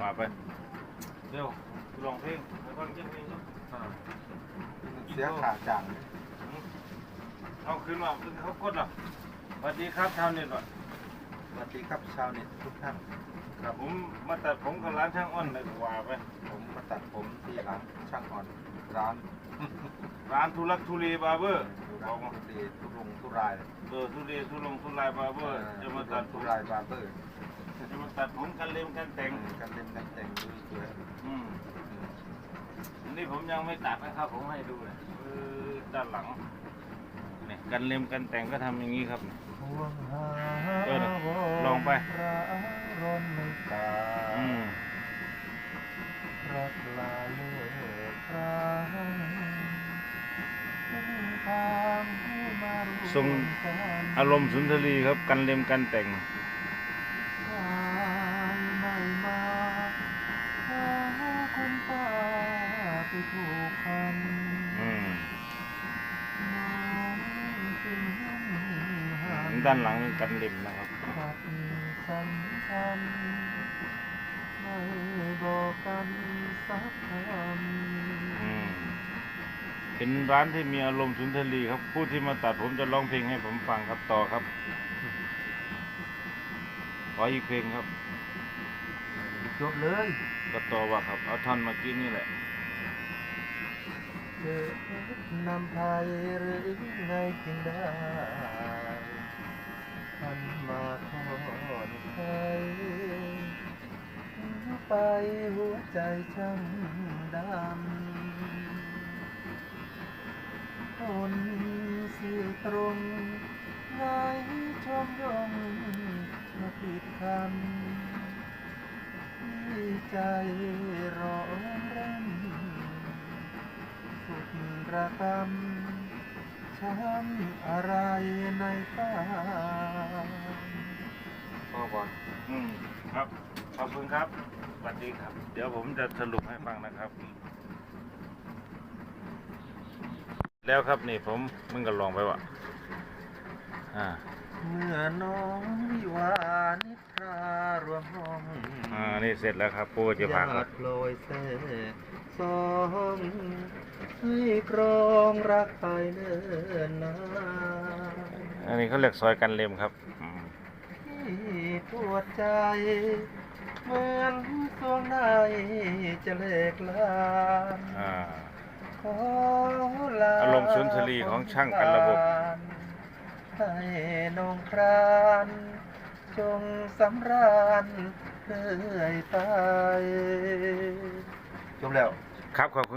ว่าไปเร็วลองเพลงแล้วก็เพลงเนาะเสียขาจังเอาขึ้นมาเขากดเหรอสวัสดีครับชาวเน็ตว่ะสวัสดีครับชาวเน็ตทุกท่านครับผมมาตัดผมกับร้านช่างอ้อนเลยว่าไปผมมาตัดผมที่ร้านช่างอ่อนร้าน ร้านทุลักทุเลบาร์เบอร์ร้าบอกนมาทุเรทุรงทุรายเออทุเรทุลงทุลายบาร์เบอร์จะมาตัดผทุมรายบาร์เบอร์ จะมาตัดผมกันเล็มกันแต่งกันเล่นกันแต่งดูสวยอืมอันนี้ผมยังไม่ตัดนะครับ ผมให้ดูเลยเออด้านหลังเนี่ยกันเล็มกันแต่งก็ทำอย่างนี้ครับห่วงหาเออลองไปร้ร้อนไม่ตาอืมรักลาเลือกครางทางให้มาร่วมทรงกันอารมณ์สุนทรีครับ กันเล็มกันแต่ง ไปถูกคันอืมน้องจึงห้ามด้านหลังนี่กันเล็มนะครับตัดสำคัญไม่บอกกันสักคอืมเป็นร้านที่มีอารมณ์สุนทรีครับ ผู้ที่มาตัดผมจะร้องเพลงให้ผมฟังครับต่อครับ ขออีกเพลงครับำจบเลย ก็ต่อว่าครับ เอาท่อนเมื่อกี้นี่แหละ เจอนำไทยหรือไงจึงได้ทันมาทอดไทยไปหัวใจช่างดำคนสื่อตรงไงชมยงมาปิดคำที่ใจรอนรำสุดระกำช้ำอะไรในตาพ่อบอลอืมครับ ขอบคุณครับสวัสดีครับ เดี๋ยวผมจะสรุปให้ฟังนะครับ แล้วครับนี่ผมมึงก็ลองไปวะอ่าเมื่อน้องวิวานิทรารวมห้องอ่านี่เสร็จแล้วครับปูจะพักญาแล้วติโปรยเส สองให้ครองรักไปเนิ่นนานอันนี้เขาเรียกซอยกันเล็มครับอืมที่ปวดใจ เหมือนสวงในจะเลิกลาอ่า ขอลาอารมณ์สุนทรีของช่างกันระบบ ให้นงครานจงสำราญเรื่อยไป จบแล้ว ครับขอบคุณ